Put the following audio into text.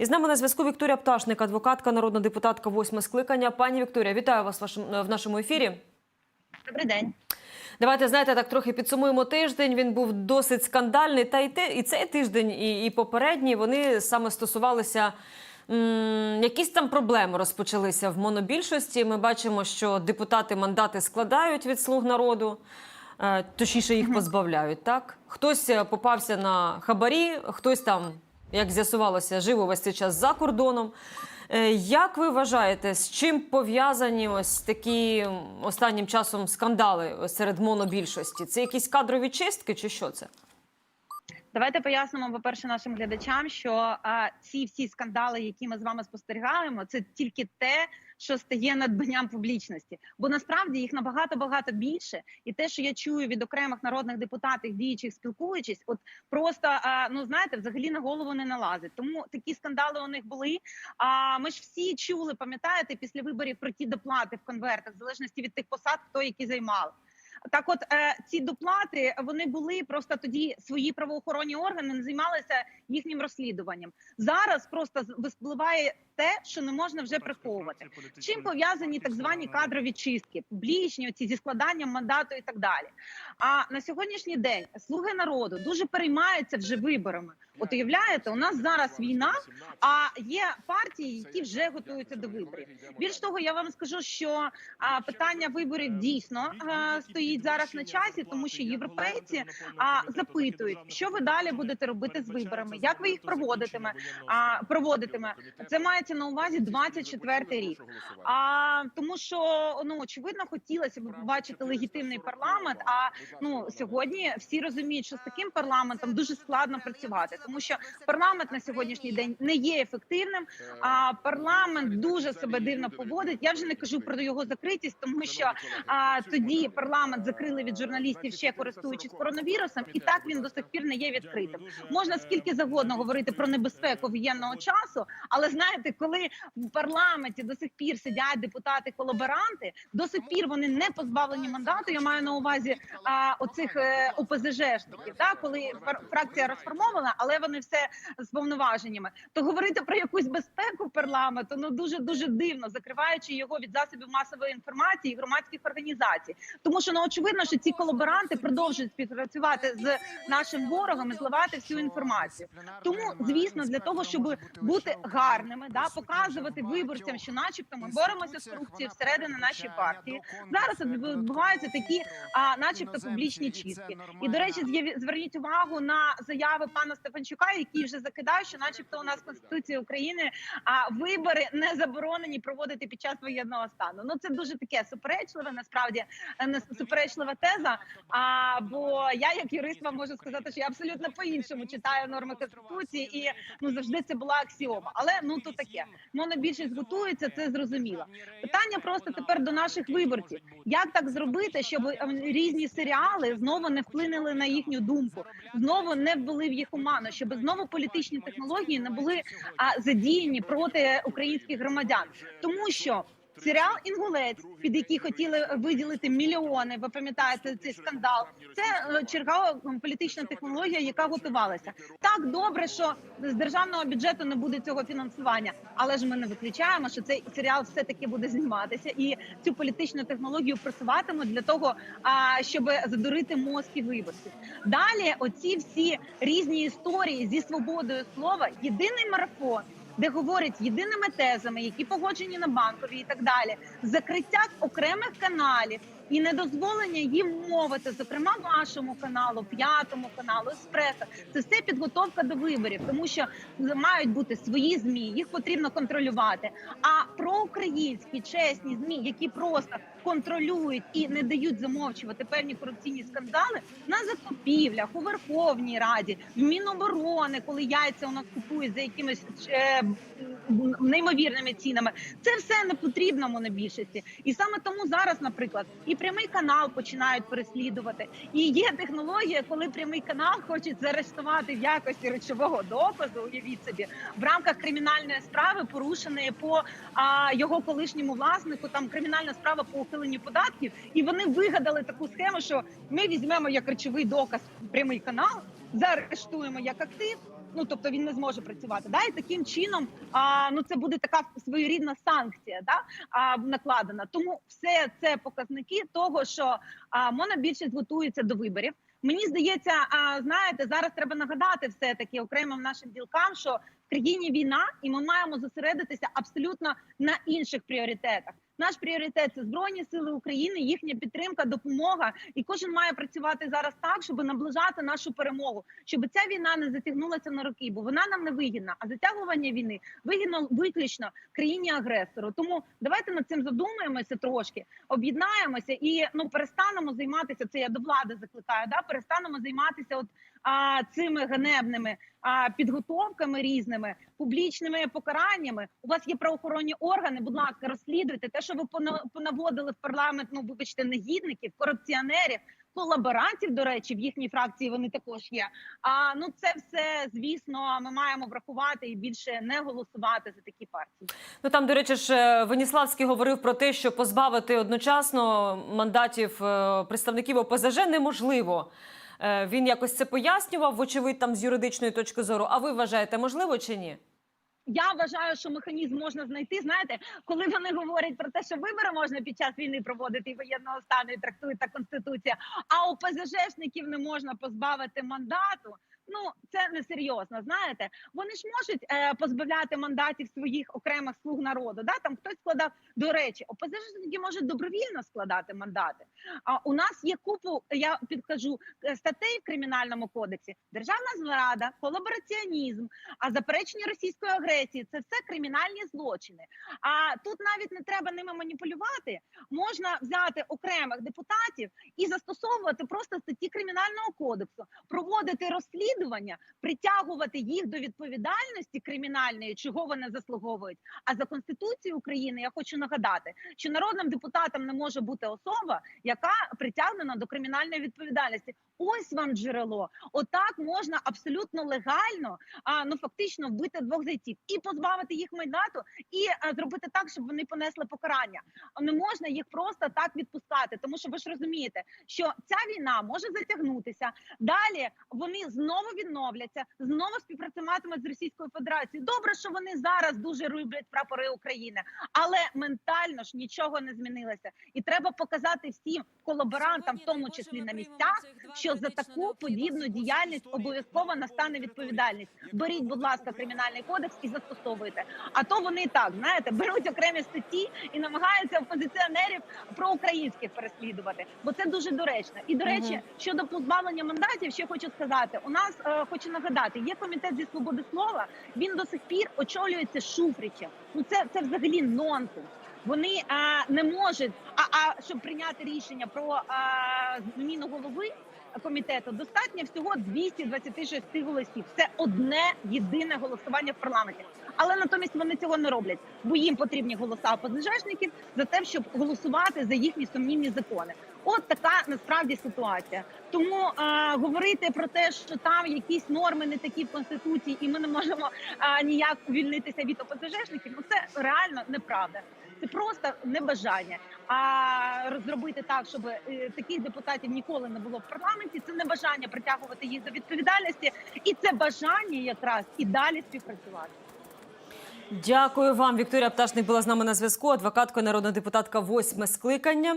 І з нами на зв'язку Вікторія Пташник, адвокатка, народна депутатка, восьме скликання. Пані Вікторія, вітаю вас в нашому ефірі. Добрий день. Давайте знаєте, так трохи підсумуємо тиждень. Він був досить скандальний. Та й те, і цей тиждень, і, і попередній вони саме стосувалися. Якісь там проблеми розпочалися в монобільшості. Ми бачимо, що депутати мандати складають від слуг народу, е, точніше їх позбавляють. Так хтось е, попався на хабарі, хтось там, як з'ясувалося, жив увесь цей час за кордоном. Е, Як ви вважаєте, з чим пов'язані ось такі останнім часом скандали серед монобільшості? Це якісь кадрові чистки, чи що це? Давайте пояснимо, по-перше, нашим глядачам, що а, ці всі скандали, які ми з вами спостерігаємо, це тільки те, що стає надбанням публічності. Бо насправді їх набагато багато більше. І те, що я чую від окремих народних депутатів, діючих спілкуючись, от просто ну знаєте, взагалі на голову не налазить. Тому такі скандали у них були. А ми ж всі чули, пам'ятаєте, після виборів про ті доплати в конвертах, в залежності від тих посад, хто які займав. Так, от е, ці доплати вони були просто тоді свої правоохоронні органи не займалися їхнім розслідуванням. Зараз просто випливає те, що не можна вже приховувати. Чим пов'язані так звані кадрові чистки, публічні оці зі складанням мандату і так далі. А на сьогоднішній день слуги народу дуже переймаються вже виборами. От уявляєте, у нас зараз війна, а є партії, які вже готуються до виборів. Більш того, я вам скажу, що питання виборів дійсно а, стоїть зараз на часі, тому що європейці а, запитують, що ви далі будете робити з виборами, як ви їх проводитиме, а, проводитиме. Це мається на увазі 24 рік. А тому, що ну очевидно хотілося б побачити легітимний парламент. А ну сьогодні всі розуміють, що з таким парламентом дуже складно працювати, тому що парламент на сьогоднішній день не є ефективним. А парламент дуже себе дивно поводить. Я вже не кажу про його закритість, тому що а, тоді парламент закрили від журналістів ще користуючись коронавірусом, і так він до сих пір не є відкритим. Можна скільки завгодно говорити про небезпеку воєнного часу, але знаєте, коли в парламенті до сих пір сидять депутати-колаборанти, до сих пір вони не позбавлені мандату. Я маю на увазі а, оцих е, ОПЗЖшників, да, коли фракція розформована, але вони все з повноваженнями. То говорити про якусь безпеку парламенту ну дуже дуже дивно, закриваючи його від засобів масової інформації і громадських організацій. Тому що ну очевидно, що ці колаборанти продовжують співпрацювати з нашим ворогом і зливати всю інформацію. Тому, звісно, для того, щоб бути гарними, да показувати виборцям, що, начебто, ми боремося з корупцією всередині нашої партії. Зараз відбуваються такі, а, начебто, публічні чистки. І до речі, зверніть увагу на заяви пана Стефанчука, який вже закидає, що, начебто, у нас в конституції України а вибори не заборонені проводити під час воєнного стану. Ну це дуже таке суперечливе, насправді е, не суперечлива теза. А бо я, як юрист, вам можу сказати, що я абсолютно по-іншому читаю норми конституції, і ну завжди це була аксіома. Але ну то таке. Монобільшість готується, це зрозуміло. Питання просто тепер до наших виборців: як так зробити, щоб ем, різні серіали знову не вплинули на їхню думку, знову не ввели в їх оману, щоб знову політичні технології не були а, задіяні проти українських громадян, тому що. Серіал Інгулець, під який хотіли виділити мільйони. Ви пам'ятаєте цей скандал? Це е, чергова політична технологія, яка готувалася. Так добре, що з державного бюджету не буде цього фінансування, але ж ми не виключаємо, що цей серіал все таки буде зніматися, і цю політичну технологію просуватимуть для того, щоб задурити мозки виборців. Далі, оці всі різні історії зі свободою слова, єдиний марафон де говорять єдиними тезами, які погоджені на банкові і так далі, закриття окремих каналів і недозволення їм мовити, зокрема вашому каналу, п'ятому каналу, еспресо. Це все підготовка до виборів, тому що мають бути свої змі, їх потрібно контролювати. А проукраїнські чесні змі, які просто контролюють і не дають замовчувати певні корупційні скандали на закупівлях у Верховній Раді, в Міноборони, коли яйця у нас купують за якимись е, неймовірними цінами. Це все не потрібно монобільшості. І саме тому зараз, наприклад, і прямий канал починають переслідувати. І є технологія, коли прямий канал хочуть заарештувати в якості речового доказу. Уявіть собі, в рамках кримінальної справи порушеної по а, його колишньому власнику. Там кримінальна справа по ухиленню податків, і вони вигадали таку схему, що ми візьмемо як речовий доказ прямий канал, заарештуємо як актив. Ну тобто він не зможе працювати. Да? І таким чином а, ну це буде така своєрідна санкція, да? а, накладена. Тому все це показники того, що а, монобільшість готується до виборів. Мені здається, а, знаєте, зараз треба нагадати все таки окремим нашим ділкам, що країні війна, і ми маємо зосередитися абсолютно на інших пріоритетах. Наш пріоритет це збройні сили України, їхня підтримка, допомога. І кожен має працювати зараз так, щоб наближати нашу перемогу, щоб ця війна не затягнулася на роки, бо вона нам не вигідна. А затягування війни вигідно виключно країні агресору. Тому давайте над цим задумаємося трошки, об'єднаємося і ну перестанемо займатися. Це я до влади закликаю. Да, перестанемо займатися от а, цими ганебними а, підготовками різними публічними покараннями. У вас є правоохоронні органи. Будь ласка, розслідуйте те, що ви пона- понаводили в парламент. Ну вибачте, негідників, корупціонерів. Колаборантів, до речі, в їхній фракції вони також є. А ну це все звісно, ми маємо врахувати і більше не голосувати за такі партії. Ну там, до речі, ж е, Веніславський говорив про те, що позбавити одночасно мандатів е, представників ОПЗЖ неможливо. Е, Він якось це пояснював, вочевидь, там з юридичної точки зору. А ви вважаєте, можливо чи ні? Я вважаю, що механізм можна знайти. Знаєте, коли вони говорять про те, що вибори можна під час війни проводити і воєнного стану і трактує та конституція, а ОПЗЖшників не можна позбавити мандату. Ну це несерйозно. Знаєте, вони ж можуть е, позбавляти мандатів своїх окремих слуг народу. Да, там хтось складав до речі, ОПЗЖники можуть добровільно складати мандати. А у нас є купу, я підкажу е, статей в кримінальному кодексі: державна зрада, колабораціонізм, а заперечення російської агресії це все кримінальні злочини. А тут навіть не треба ними маніпулювати. Можна взяти окремих депутатів і застосовувати просто статті кримінального кодексу, проводити розслідування, притягувати їх до відповідальності кримінальної, чого вони заслуговують. А за конституцією України я хочу нагадати, що народним депутатом не може бути особа, яка притягнена до кримінальної відповідальності. Ось вам джерело. Отак можна абсолютно легально, а ну фактично вбити двох зайців і позбавити їх мандату, і а, зробити так, щоб вони понесли покарання. Не можна їх просто так відпускати, тому що ви ж розумієте, що ця війна може затягнутися. Далі вони знову відновляться, знову співпрацюватимуть з Російською Федерацією. Добре, що вони зараз дуже люблять прапори України, але ментально ж нічого не змінилося, і треба показати всім колаборантам, в тому числі на місцях, що за таку подібну діяльність обов'язково настане відповідальність. Беріть, будь ласка, кримінальний кодекс і застосовуйте. А то вони і так знаєте, беруть окремі статті і намагаються опозиціонерів проукраїнських переслідувати, бо це дуже доречно. І до речі, щодо позбавлення мандатів, ще хочу сказати: у нас е, хочу нагадати, є комітет зі свободи слова. Він до сих пір очолюється Шуфричем. Ну це це взагалі нонсенс. Вони а, не можуть, а, а щоб прийняти рішення про а, зміну голови комітету, достатньо всього 226 голосів. Це одне єдине голосування в парламенті. Але натомість вони цього не роблять, бо їм потрібні голоса опозичників за те, щоб голосувати за їхні сумнівні закони. От така насправді ситуація. Тому е, говорити про те, що там якісь норми не такі в конституції, і ми не можемо е, ніяк увільнитися від опозичників, ну це реально неправда. Це просто небажання. А розробити так, щоб е, таких депутатів ніколи не було в парламенті. Це небажання притягувати їх до відповідальності, і це бажання якраз і далі співпрацювати. Дякую вам. Вікторія Пташник була з нами на зв'язку. Адвокатка, народна депутатка, восьме скликання.